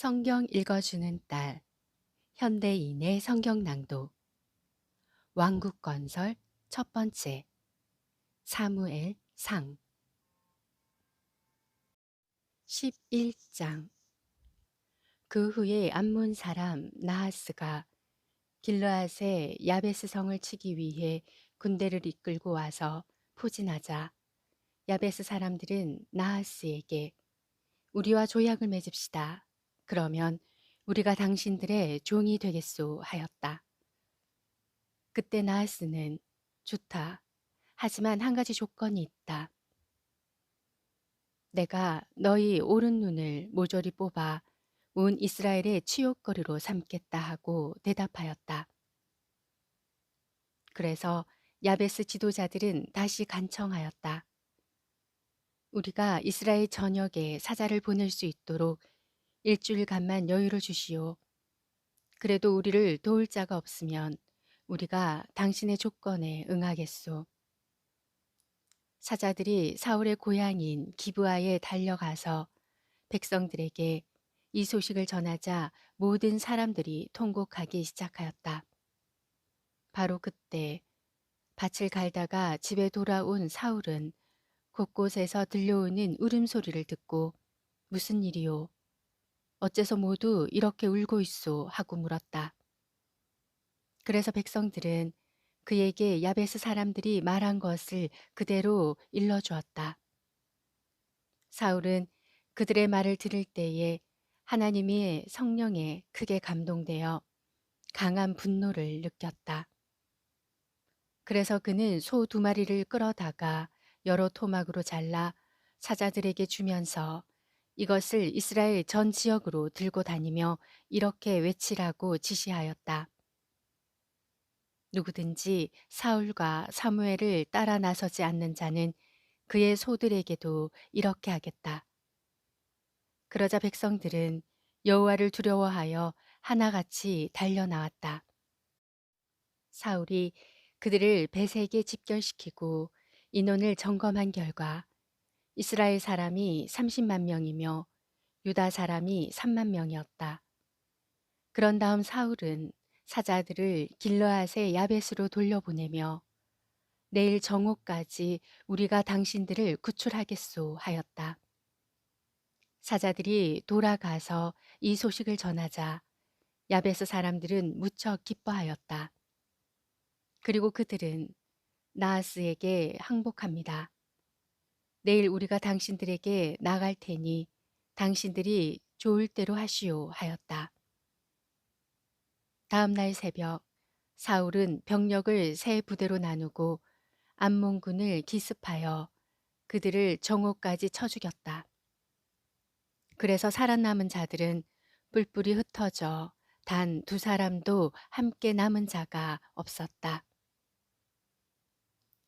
성경 읽어주는 딸 현대인의 성경 낭독. 왕국 건설 첫 번째. 사무엘 상. 11장. 그 후에 암몬 사람 나하스가 길르앗의 야베스 성을 치기 위해 군대를 이끌고 와서 포진하자 야베스 사람들은 나하스에게 우리와 조약을 맺읍시다. 그러면 우리가 당신들의 종이 되겠소 하였다. 그때 나하스는 좋다. 하지만 한 가지 조건이 있다. 내가 너희 오른 눈을 모조리 뽑아 온 이스라엘의 치욕거리로 삼겠다 하고 대답하였다. 그래서 야베스 지도자들은 다시 간청하였다. 우리가 이스라엘 전역에 사자를 보낼 수 있도록 일주일간만 여유를 주시오. 그래도 우리를 도울 자가 없으면 우리가 당신의 조건에 응하겠소. 사자들이 사울의 고향인 기브아에 달려가서 백성들에게 이 소식을 전하자 모든 사람들이 통곡하기 시작하였다. 바로 그때 밭을 갈다가 집에 돌아온 사울은 곳곳에서 들려오는 울음소리를 듣고 무슨 일이오? 어째서 모두 이렇게 울고 있소? 하고 물었다. 그래서 백성들은 그에게 야베스 사람들이 말한 것을 그대로 일러주었다. 사울은 그들의 말을 들을 때에 하나님의 성령에 크게 감동되어 강한 분노를 느꼈다. 그래서 그는 소 두 마리를 끌어다가 여러 토막으로 잘라 사자들에게 주면서 이것을 이스라엘 전 지역으로 들고 다니며 이렇게 외치라고 지시하였다. 누구든지 사울과 사무엘을 따라 나서지 않는 자는 그의 소들에게도 이렇게 하겠다. 그러자 백성들은 여호와를 두려워하여 하나같이 달려 나왔다. 사울이 그들을 배색에 집결시키고 인원을 점검한 결과 이스라엘 사람이 30만 명이며 유다 사람이 3만 명이었다. 그런 다음 사울은 사자들을 길르앗의 야벳으로 돌려보내며 내일 정오까지 우리가 당신들을 구출하겠소 하였다. 사자들이 돌아가서 이 소식을 전하자 야베스 사람들은 무척 기뻐하였다. 그리고 그들은 나하스에게 항복합니다. 내일 우리가 당신들에게 나갈 테니 당신들이 좋을 대로 하시오 하였다. 다음 날 새벽 사울은 병력을 세 부대로 나누고 암몬군을 기습하여 그들을 정오까지 쳐 죽였다. 그래서 살아남은 자들은 뿔뿔이 흩어져 단 두 사람도 함께 남은 자가 없었다.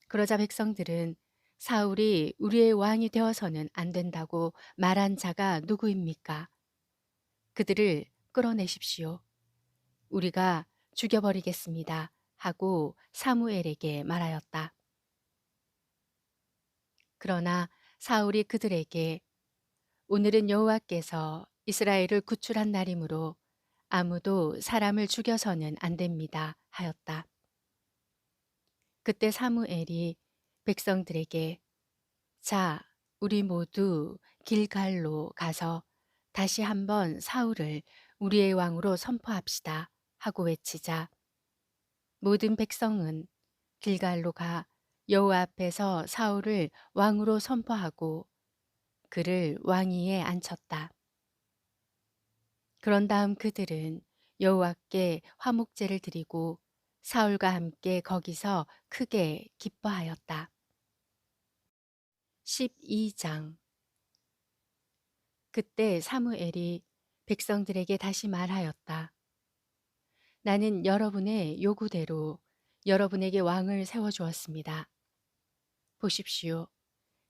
그러자 백성들은 사울이 우리의 왕이 되어서는 안 된다고 말한 자가 누구입니까? 그들을 끌어내십시오. 우리가 죽여버리겠습니다. 하고 사무엘에게 말하였다. 그러나 사울이 그들에게 오늘은 여호와께서 이스라엘을 구출한 날이므로 아무도 사람을 죽여서는 안 됩니다. 하였다. 그때 사무엘이 백성들에게 자, 우리 모두 길갈로 가서 다시 한번 사울을 우리의 왕으로 선포합시다 하고 외치자 모든 백성은 길갈로 가 여호와 앞에서 사울을 왕으로 선포하고 그를 왕위에 앉혔다. 그런 다음 그들은 여호와께 화목제를 드리고 사울과 함께 거기서 크게 기뻐하였다. 12장 그때 사무엘이 백성들에게 다시 말하였다. 나는 여러분의 요구대로 여러분에게 왕을 세워주었습니다. 보십시오.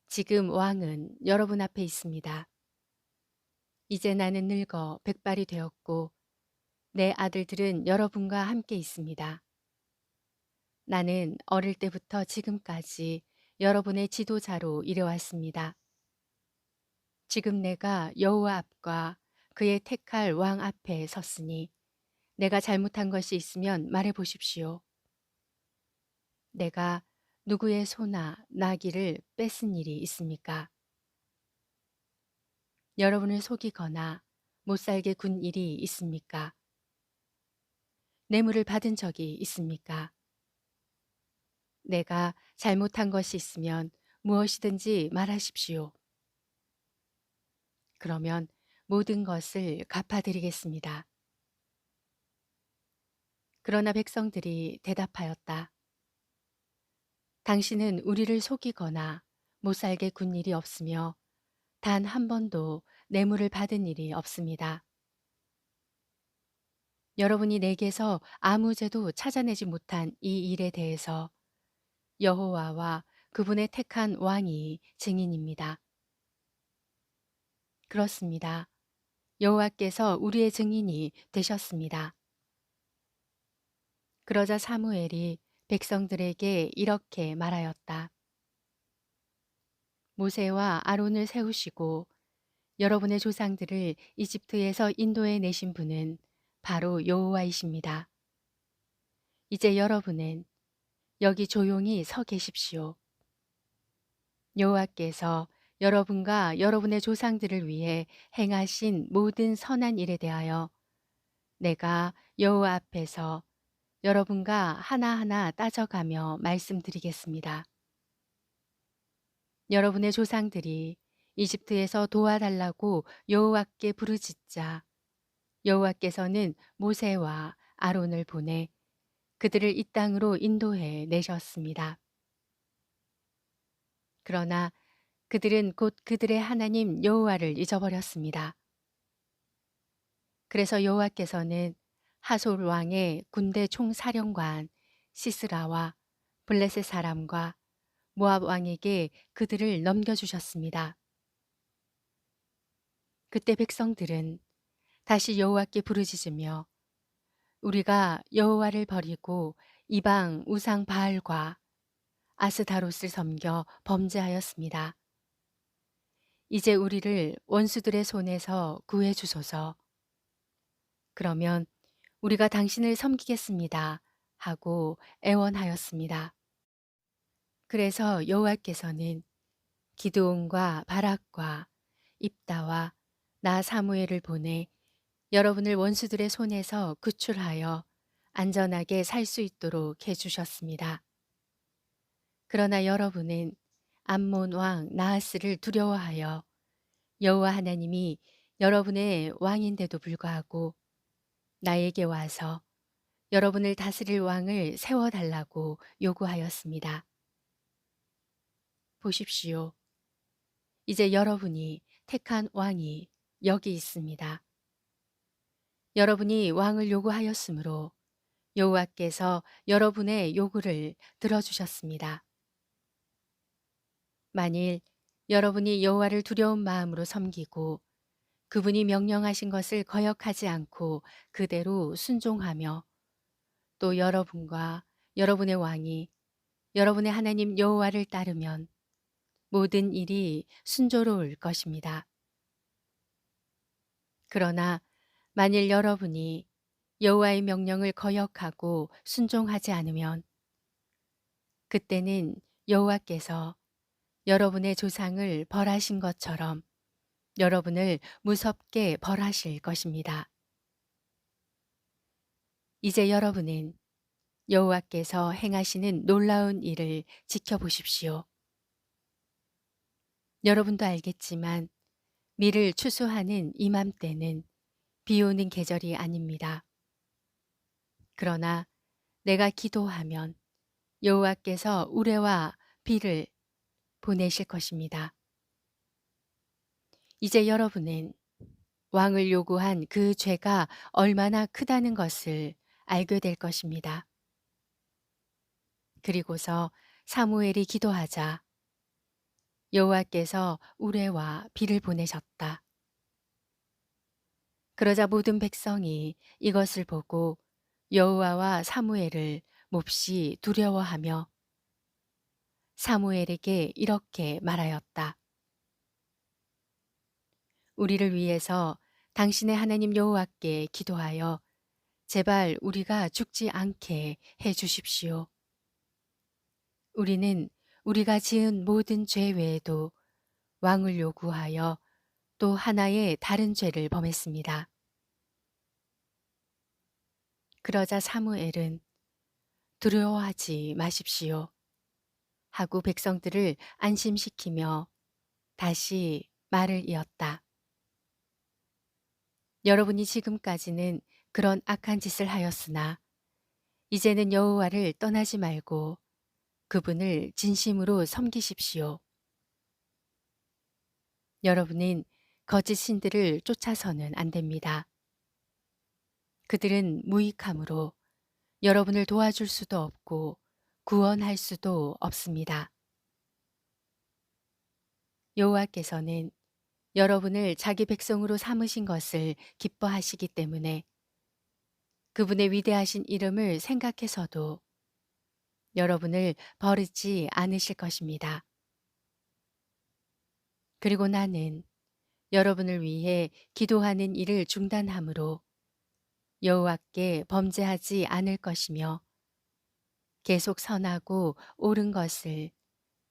지금 왕은 여러분 앞에 있습니다. 이제 나는 늙어 백발이 되었고 내 아들들은 여러분과 함께 있습니다. 나는 어릴 때부터 지금까지 여러분의 지도자로 이뤄왔습니다. 지금 내가 여호와 앞과 그의 택할 왕 앞에 섰으니 내가 잘못한 것이 있으면 말해 보십시오. 내가 누구의 소나 나귀를 뺏은 일이 있습니까? 여러분을 속이거나 못살게 군 일이 있습니까? 뇌물을 받은 적이 있습니까? 내가 잘못한 것이 있으면 무엇이든지 말하십시오. 그러면 모든 것을 갚아드리겠습니다. 그러나 백성들이 대답하였다. 당신은 우리를 속이거나 못 살게 군 일이 없으며 단 한 번도 뇌물을 받은 일이 없습니다. 여러분이 내게서 아무 죄도 찾아내지 못한 이 일에 대해서 여호와와 그분의 택한 왕이 증인입니다. 그렇습니다. 여호와께서 우리의 증인이 되셨습니다. 그러자 사무엘이 백성들에게 이렇게 말하였다. 모세와 아론을 세우시고 여러분의 조상들을 이집트에서 인도해 내신 분은 바로 여호와이십니다. 이제 여러분은 여기 조용히 서 계십시오. 여호와께서 여러분과 여러분의 조상들을 위해 행하신 모든 선한 일에 대하여 내가 여호와 앞에서 여러분과 하나하나 따져가며 말씀드리겠습니다. 여러분의 조상들이 이집트에서 도와달라고 여호와께 부르짖자 여호와께서는 모세와 아론을 보내 그들을 이 땅으로 인도해 내셨습니다. 그러나 그들은 곧 그들의 하나님 여호와를 잊어버렸습니다. 그래서 여호와께서는 하솔 왕의 군대 총사령관 시스라와 블레셋 사람과 모압 왕에게 그들을 넘겨주셨습니다. 그때 백성들은 다시 여호와께 부르짖으며 우리가 여호와를 버리고 이방 우상 바알과 아스다롯을 섬겨 범죄하였습니다. 이제 우리를 원수들의 손에서 구해 주소서. 그러면 우리가 당신을 섬기겠습니다. 하고 애원하였습니다. 그래서 여호와께서는 기드온과 바락과 입다와 나 사무엘을 보내 여러분을 원수들의 손에서 구출하여 안전하게 살 수 있도록 해주셨습니다. 그러나 여러분은 암몬 왕 나하스를 두려워하여 여호와 하나님이 여러분의 왕인데도 불구하고 나에게 와서 여러분을 다스릴 왕을 세워달라고 요구하였습니다. 보십시오. 이제 여러분이 택한 왕이 여기 있습니다. 여러분이 왕을 요구하였으므로 여호와께서 여러분의 요구를 들어주셨습니다. 만일 여러분이 여호와를 두려운 마음으로 섬기고 그분이 명령하신 것을 거역하지 않고 그대로 순종하며 또 여러분과 여러분의 왕이 여러분의 하나님 여호와를 따르면 모든 일이 순조로울 것입니다. 그러나 만일 여러분이 여호와의 명령을 거역하고 순종하지 않으면 그때는 여호와께서 여러분의 조상을 벌하신 것처럼 여러분을 무섭게 벌하실 것입니다. 이제 여러분은 여호와께서 행하시는 놀라운 일을 지켜보십시오. 여러분도 알겠지만 밀을 추수하는 이맘때는 비 오는 계절이 아닙니다. 그러나 내가 기도하면 여호와께서 우레와 비를 보내실 것입니다. 이제 여러분은 왕을 요구한 그 죄가 얼마나 크다는 것을 알게 될 것입니다. 그리고서 사무엘이 기도하자 여호와께서 우레와 비를 보내셨다. 그러자 모든 백성이 이것을 보고 여호와와 사무엘을 몹시 두려워하며 사무엘에게 이렇게 말하였다. 우리를 위해서 당신의 하나님 여호와께 기도하여 제발 우리가 죽지 않게 해 주십시오. 우리는 우리가 지은 모든 죄 외에도 왕을 요구하여 또 하나의 다른 죄를 범했습니다. 그러자 사무엘은 두려워하지 마십시오. 하고 백성들을 안심시키며 다시 말을 이었다. 여러분이 지금까지는 그런 악한 짓을 하였으나 이제는 여호와를 떠나지 말고 그분을 진심으로 섬기십시오. 여러분은 거짓 신들을 쫓아서는 안 됩니다. 그들은 무익함으로 여러분을 도와줄 수도 없고 구원할 수도 없습니다. 여호와께서는 여러분을 자기 백성으로 삼으신 것을 기뻐하시기 때문에 그분의 위대하신 이름을 생각해서도 여러분을 버리지 않으실 것입니다. 그리고 나는 여러분을 위해 기도하는 일을 중단함으로 여호와께 범죄하지 않을 것이며 계속 선하고 옳은 것을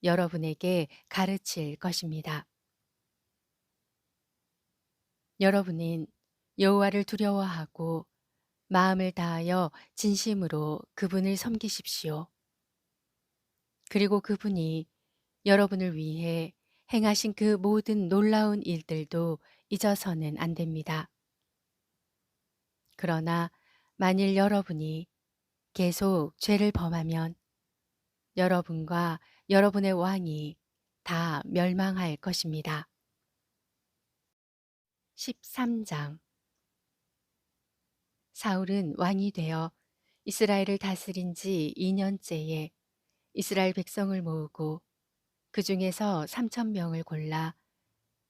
여러분에게 가르칠 것입니다. 여러분은 여호와를 두려워하고 마음을 다하여 진심으로 그분을 섬기십시오. 그리고 그분이 여러분을 위해 행하신 그 모든 놀라운 일들도 잊어서는 안 됩니다. 그러나 만일 여러분이 계속 죄를 범하면 여러분과 여러분의 왕이 다 멸망할 것입니다. 13장 사울은 왕이 되어 이스라엘을 다스린 지 2년째에 이스라엘 백성을 모으고 그 중에서 3천 명을 골라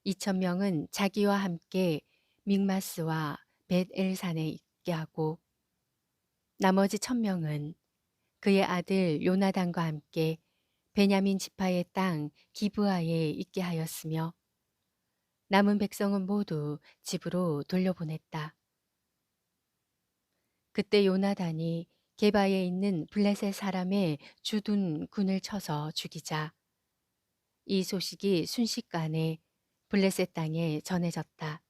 2천 명은 자기와 함께 믹마스와 벳엘산에 있게 하고 나머지 천 명은 그의 아들 요나단과 함께 베냐민 지파의 땅 기브아에 있게 하였으며 남은 백성은 모두 집으로 돌려보냈다. 그때 요나단이 게바에 있는 블레셋 사람의 주둔 군을 쳐서 죽이자 이 소식이 순식간에 블레셋 땅에 전해졌다.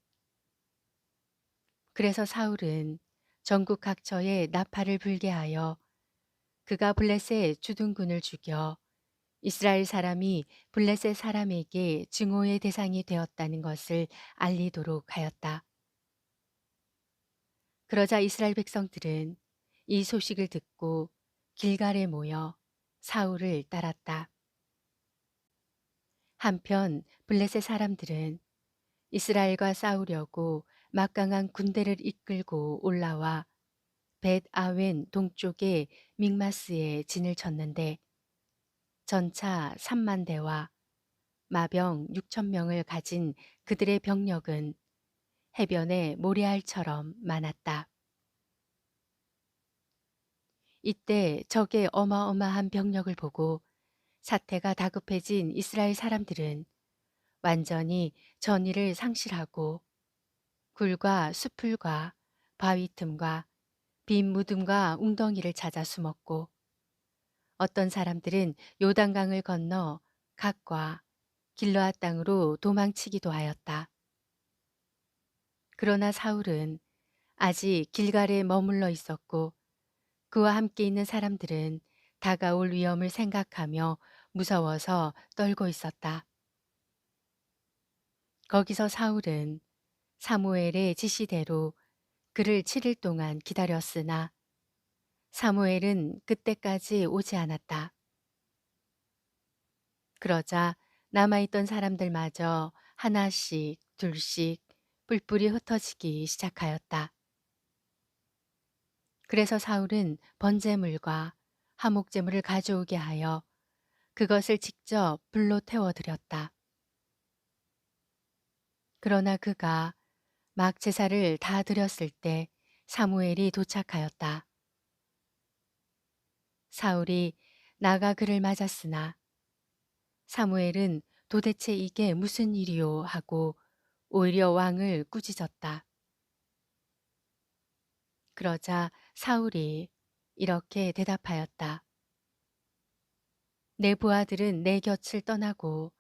그래서 사울은 전국 각처에 나팔을 불게 하여 그가 블레셋 주둔군을 죽여 이스라엘 사람이 블레셋 사람에게 증오의 대상이 되었다는 것을 알리도록 하였다. 그러자 이스라엘 백성들은 이 소식을 듣고 길갈에 모여 사울을 따랐다. 한편 블레셋 사람들은 이스라엘과 싸우려고 막강한 군대를 이끌고 올라와 벳 아웬 동쪽의 믹마스에 진을 쳤는데 전차 3만 대와 마병 6천 명을 가진 그들의 병력은 해변의 모래알처럼 많았다. 이때 적의 어마어마한 병력을 보고 사태가 다급해진 이스라엘 사람들은 완전히 전의를 상실하고 굴과 수풀과 바위 틈과 빈 무덤과 웅덩이를 찾아 숨었고 어떤 사람들은 요단강을 건너 각과 길러앗 땅으로 도망치기도 하였다. 그러나 사울은 아직 길갈에 머물러 있었고 그와 함께 있는 사람들은 다가올 위험을 생각하며 무서워서 떨고 있었다. 거기서 사울은 사무엘의 지시대로 그를 7일 동안 기다렸으나 사무엘은 그때까지 오지 않았다. 그러자 남아있던 사람들마저 하나씩 둘씩 뿔뿔이 흩어지기 시작하였다. 그래서 사울은 번제물과 화목제물을 가져오게 하여 그것을 직접 불로 태워드렸다. 그러나 그가 막 제사를 다 드렸을 때 사무엘이 도착하였다. 사울이 나가 그를 맞았으나 사무엘은 도대체 이게 무슨 일이요 하고 오히려 왕을 꾸짖었다. 그러자 사울이 이렇게 대답하였다. 내 부하들은 내 곁을 떠나고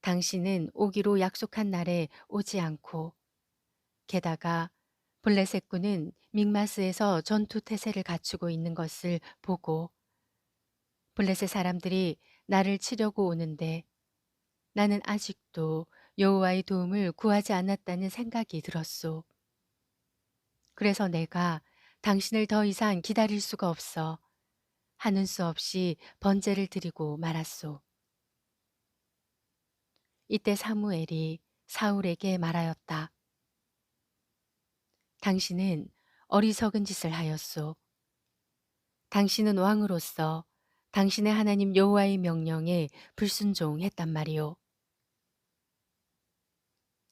당신은 오기로 약속한 날에 오지 않고 게다가 블레셋군은 믹마스에서 전투 태세를 갖추고 있는 것을 보고 블레셋 사람들이 나를 치려고 오는데 나는 아직도 여호와의 도움을 구하지 않았다는 생각이 들었소. 그래서 내가 당신을 더 이상 기다릴 수가 없어 하는 수 없이 번제를 드리고 말았소. 이때 사무엘이 사울에게 말하였다. 당신은 어리석은 짓을 하였소. 당신은 왕으로서 당신의 하나님 여호와의 명령에 불순종했단 말이오.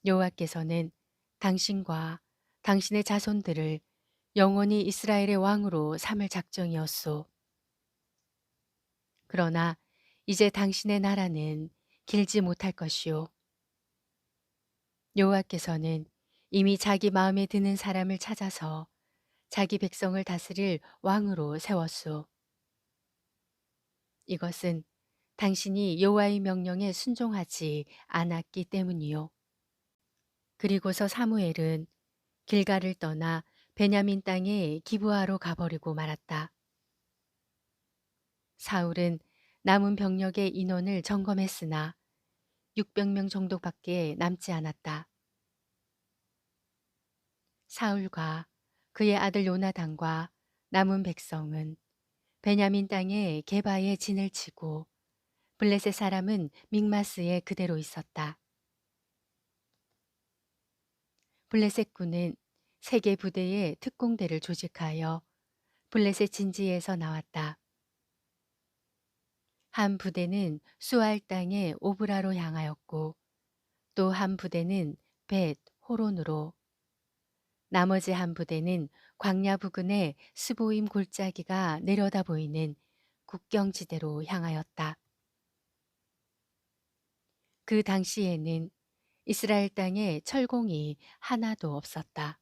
여호와께서는 당신과 당신의 자손들을 영원히 이스라엘의 왕으로 삼을 작정이었소. 그러나 이제 당신의 나라는 길지 못할 것이오. 여호와께서는 이미 자기 마음에 드는 사람을 찾아서 자기 백성을 다스릴 왕으로 세웠소. 이것은 당신이 여호와의 명령에 순종하지 않았기 때문이요. 그리고서 사무엘은 길가를 떠나 베냐민 땅에 기부하러 가버리고 말았다. 사울은 남은 병력의 인원을 점검했으나 600명 정도밖에 남지 않았다. 사울과 그의 아들 요나단과 남은 백성은 베냐민 땅에 게바에 진을 치고 블레셋 사람은 믹마스에 그대로 있었다. 블레셋 군은 세계 부대의 특공대를 조직하여 블레셋 진지에서 나왔다. 한 부대는 수알 땅의 오브라로 향하였고 또 한 부대는 벳 호론으로 나머지 한 부대는 광야 부근의 스보임 골짜기가 내려다 보이는 국경지대로 향하였다. 그 당시에는 이스라엘 땅에 철공이 하나도 없었다.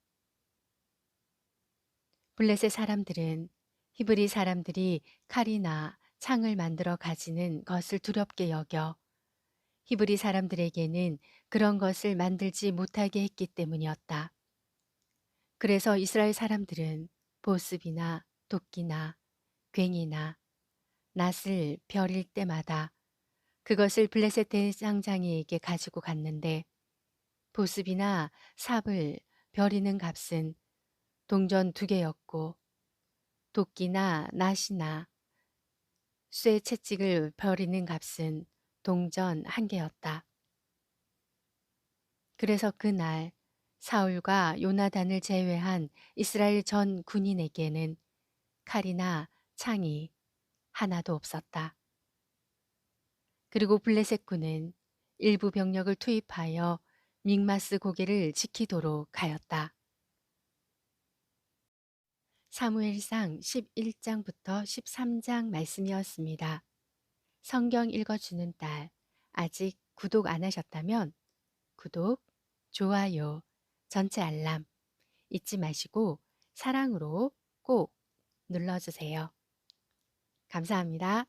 블레셋 사람들은 히브리 사람들이 칼이나 창을 만들어 가지는 것을 두렵게 여겨 히브리 사람들에게는 그런 것을 만들지 못하게 했기 때문이었다. 그래서 이스라엘 사람들은 보습이나 도끼나 괭이나 낫을 벼릴 때마다 그것을 블레셋 대장장이에게 가지고 갔는데 보습이나 삽을 벼리는 값은 동전 두 개였고 도끼나 낫이나 쇠 채찍을 벼리는 값은 동전 한 개였다. 그래서 그날 사울과 요나단을 제외한 이스라엘 전 군인에게는 칼이나 창이 하나도 없었다. 그리고 블레셋 군은 일부 병력을 투입하여 믹마스 고개를 지키도록 하였다. 사무엘상 11장부터 13장 말씀이었습니다. 성경 읽어주는 딸, 아직 구독 안 하셨다면 구독, 좋아요, 전체 알람 잊지 마시고 사랑으로 꼭 눌러주세요. 감사합니다.